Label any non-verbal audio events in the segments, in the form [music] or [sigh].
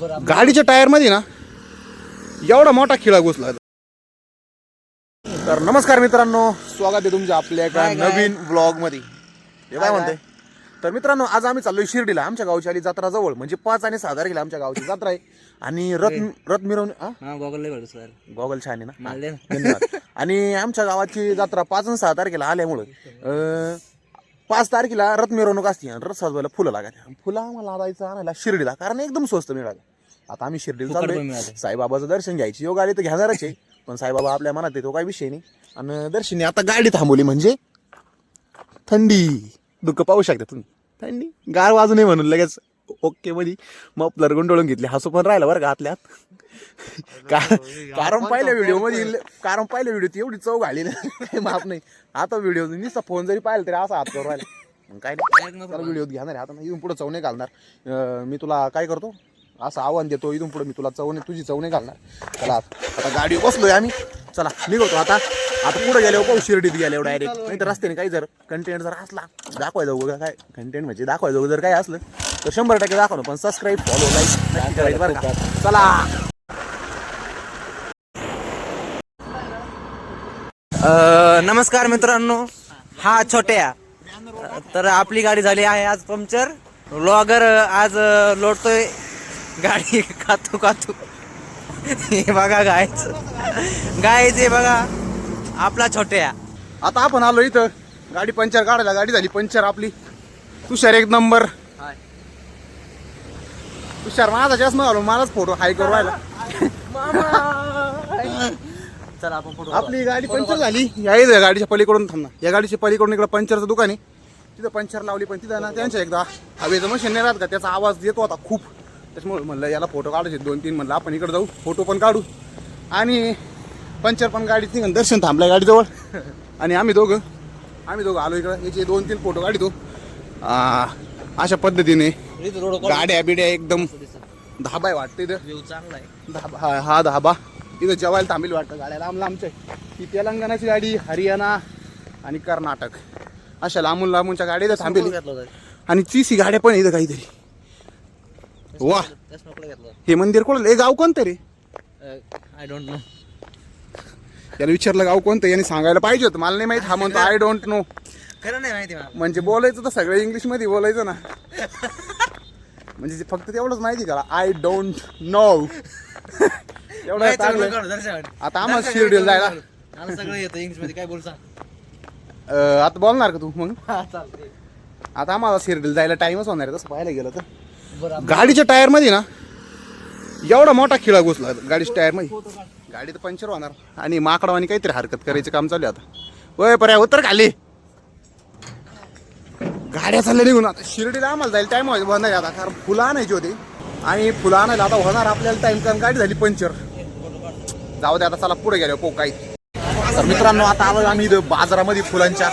गाडीच्या टायरमध्ये ना एवढा मोठा खिळा घुसला. तर नमस्कार मित्रांनो स्वागत आहे तुमच्या आपल्या एका नवीन ब्लॉगमध्ये हे काय म्हणते? तर मित्रांनो आज आम्ही चाललोय शिर्डीला आमच्या गावची आली जत्रा जवळ. म्हणजे पाच आणि सहा तारखेला आमच्या गावची जत्रा आहे. आणि [laughs] रथ रथ हा? हा गॉगल छान आहे ना. धन्यवाद. आणि आमच्या गावाची जत्रा पाच आणि सहा तारखेला आल्यामुळं पाच तारखेला रथ मिरवणूक असते आणि रथ सजवायला फुलं लागायची. फुलं आम्हाला जायचं आणायला शिर्डीला कारण एकदम स्वस्त मिळालं. आता आम्ही शिर्डीला चाललोय. मिळालं. साईबाबाचं दर्शन घ्यायची. यो गाडी तर घेणारच आहे. पण साईबाबा आपल्या मनात आहे तो काही विषय नाही. आणि दर्शनी आता गाडी थांबवली म्हणजे थंडी. दुःख पाहू शकता तुम्ही. थंडी? गार वाजू नये म्हणून लगेच. ओके मध्ये मफलर गुंडळून घेतली. हसू पण राहिलं बरं का आतल्यात का- कारण पहिल्या व्हिडिओमध्ये कारण पहिल्या व्हिडिओ एवढी चव घाली ना काही माफ नाही. आता व्हिडिओ नुसता फोन जरी पाहिला तरी असा हात करून राहिला. मग काय नाही. व्हिडिओ घेणार आता नाही इथून पुढे चव नाही घालणार. मी तुला काय करतो? असं आव्हान देतो. इथून पुढे मी तुला चव नाही तुझी चव नाही घालणार. चला आता गाडी बसलोय आम्ही. चला निघतो आता. आता पुढे गेल्यावर पाहू शिर्डीत गेल्यावर डायरेक्ट नाही तर रस्त्याने काही जर कंटेंट जर असला दाखवायचं वगैरे काय? कंटेंट म्हणजे दाखवायचं वगैरे जर काय असलं तर शंभर टक्के दाखवतो पण सबस्क्राईब फॉलो लाईक करायचं बरं का? चला! अ, नमस्कार मित्रांनो हा छोट्या. तर आपली गाडी झाली आहे आज पंक्चर. लॉगर आज अ, लोटतोय. गाडी कातू कातू हे बघा गायच गायच हे बघा. आपला छोट्या. आता आपण आलो इथं. गाडी पंचर काढायला गाडी झाली पंचर आपली. तुषार एक नंबर तुषार माझा चष्मा घालून मलाच फोटो हाय करू राहिला. चला आपण फोटो आपली गाडी पंचर झाली. या गाडीच्या पलीकडून थांबना या गाडीच्या पलीकडून इकडं पंचरचं दुकान आहे. तिथं पंचर लावली पण तिथं ना त्यांच्या एकदा हवेचं मशीन नाही राहत का? त्याचा आवाज येतो होता खूप. त्याच्यामुळे म्हणलं याला फोटो काढायचे. दोन तीन म्हणलं आपण इकडे जाऊ. फोटो पण काढू. आणि पंचर पण गाडी निघून दर्शन थांबलं गाडीजवळ. आणि आम्ही दोघं आम्ही दोघं आलो इकडं. याचे दोन तीन फोटो काढतो. अशा पद्धतीने गाड्या बिड्या एकदम धाबा आहे वाटतं इथं. चांगला आहे. धाबा हा हा धाबा. इथं जेवायला थांबेल वाटतं गाड्या. लांब लांबच्या ही तेलंगणाची गाडी हरियाणा आणि कर्नाटक. अशा लांबून लांबूनच्या गाड्या इथं थांबेल. आणि चीसी गाड्या पण इथं काहीतरी. वा. हे मंदिर कोण हे गाव कोणतं रे? आय डोंट नो याला विचारलं गाव कोणतं? यांनी सांगायला पाहिजे होतं. मला नाही माहीत. हा म्हणतो आय डोंट नो खरं नाही माहिती म्हणजे बोलायचं तर सगळं इंग्लिशमध्ये बोलायचं ना. [laughs] म्हणजे फक्त तेवढंच माहिती का? आय डोंट नो एवढं चांगलं. आता आम्हाला शिर्डीला जायला. सगळं येतं इंग्लिशमध्ये काय बोल सांग. अं, आता बोलणार का तू मग? [laughs] हा. आता आम्हाला शिर्डीला जायला टाइमच होणार आहे तसं पाहायला गेलं तर. बरं गाडीच्या टायरमध्ये ना एवढा मोठा खिळा घुसला गाडीच्या टायरमध्ये गाडी तर पंक्चर होणार. आणि माकडावानी काहीतरी हरकत करायचं काम चालू आहे आता. वय पर्या उत्तर खाली. गाड्या चालल्या निघून आता. शिर्डीला आम्हाला जाईल टाइम होणार आता कारण फुलं आणायची होती. आणि फुलं आणायला आता होणार आपल्याला टाइम कारण गाडी झाली पंक्चर जाऊ दे आता चला पुढे गेलो पो काही तर मित्रांनो आता आलो आम्ही इथं बाजारामध्ये फुलांच्या.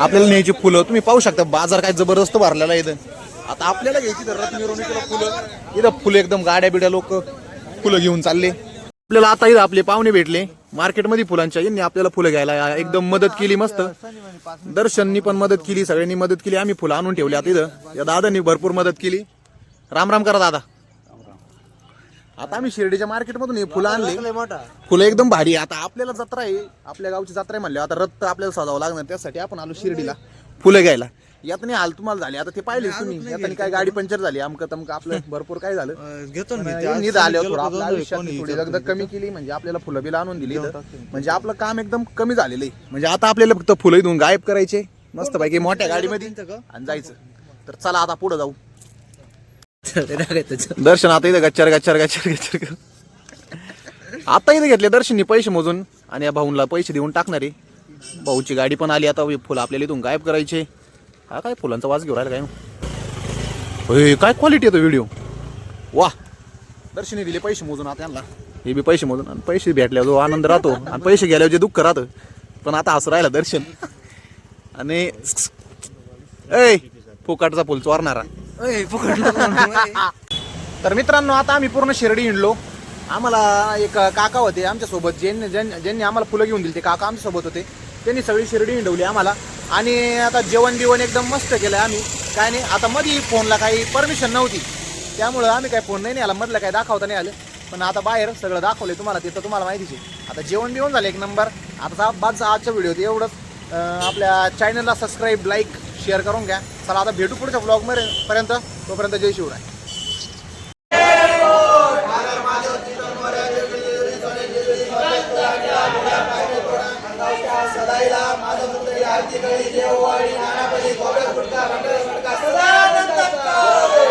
आपल्याला न्यायची फुलं तुम्ही पाहू शकता बाजार काय जबरदस्त भरलेला आहे इथं. आता आपल्याला घ्यायची तर रथ फुलं. इथं फुलं एकदम गाड्या बिड्या लोक फुलं घेऊन चालले. आपल्याला आता इथं आपले पाहुणे भेटले. मार्केटमध्ये फुलांच्या यांनी आपल्याला फुलं घ्यायला एकदम मदत केली मस्त. दर्शननी पण मदत केली सगळ्यांनी मदत केली आम्ही फुलं आणून ठेवली आता इथं. या दादांनी भरपूर मदत केली. राम राम करा दादा. आता आम्ही शिर्डीच्या मार्केटमधून हे फुलं आणली. फुलं एकदम भारी. आता आपल्याला जत्रा आहे आपल्या गावची जत्रा आहे म्हणले आता रथ आपल्याला सजावं लागणार त्यासाठी आपण आलो शिर्डीला फुलं घ्यायला. यात नाही हाल तुम्हाला झाली. आता ते पाहिले तुम्ही. यात काय गाडी पंक्चर झाली. आमक तमक आपलं [laughs] भरपूर काय झालं. घेतो ना मी. ते आज गेलो थोडं आपल्या आयुष्यात थोडी दगदग कमी केली म्हणजे आपल्याला फुलं बिलं आणून दिली इथं. म्हणजे आपलं काम एकदम कमी झालेलं आहे. म्हणजे आता आपल्याला फक्त फुलं इथून गायब करायचे. मस्त पैकी मोठ्या गाडीमध्ये आणि जायचं. तर चला आता पुढे जाऊ. [laughs] दर्शन आता इथं गच्चर गच्चर गच्चर गच्चर. कर. आता इथं घेतले दर्शननी पैसे मोजून. आणि या भाऊंला पैसे देऊन टाकणारे. भाऊची गाडी पण आली आता फुलं आपल्याला इथून गायब करायचे. हा काय फुलांचा वास घेऊन राहिला काय काय क्वालिटी येतो व्हिडिओ वा. दर्शनी दिले पैसे मोजून आता यांना. हे बी पैसे मोजून आणि पैसे भेटल्यावर जो आनंद राहतो आणि पैसे गेल्यावर जे दुःख राहतं. पण आता असं राहिलं दर्शन. आणि ऐ फुकाटचा फुल चोरणारा. तर मित्रांनो आता आम्ही पूर्ण शिर्डी हिंडलो. आम्हाला एक काका होते आमच्यासोबत ज्यांनी ज्यां- ज्यांनी आम्हाला फुलं घेऊन दिली ते काका आमच्यासोबत होते. त्यांनी सगळी शिर्डी हिंडवली आम्हाला. आणि आता जेवण बिवण एकदम मस्त केलं आम्ही. काय नाही आता मध्ये फोनला काही परमिशन नव्हती. त्यामुळं आम्ही काय फोन नाही आला मधलं काय दाखवता नाही आलं. पण आता बाहेर सगळं दाखवलं तुम्हाला ते तर तुम्हाला माहितीच आहे. आता जेवण बिवण झालं एक नंबर. आता बादचा आजच्या व्हिडिओ एवढंच. आपल्या चॅनलला सबस्क्राईब लाईक शेअर करून घ्या. चला आता भेटू पुढच्या ब्लॉग पर्यंत. तोपर्यंत जय शिवराय. सदाईला આરતી કરી દેવ વાળી નાના પછી ગોબે ફૂટકા રંગલ ફટકા સદાનંદ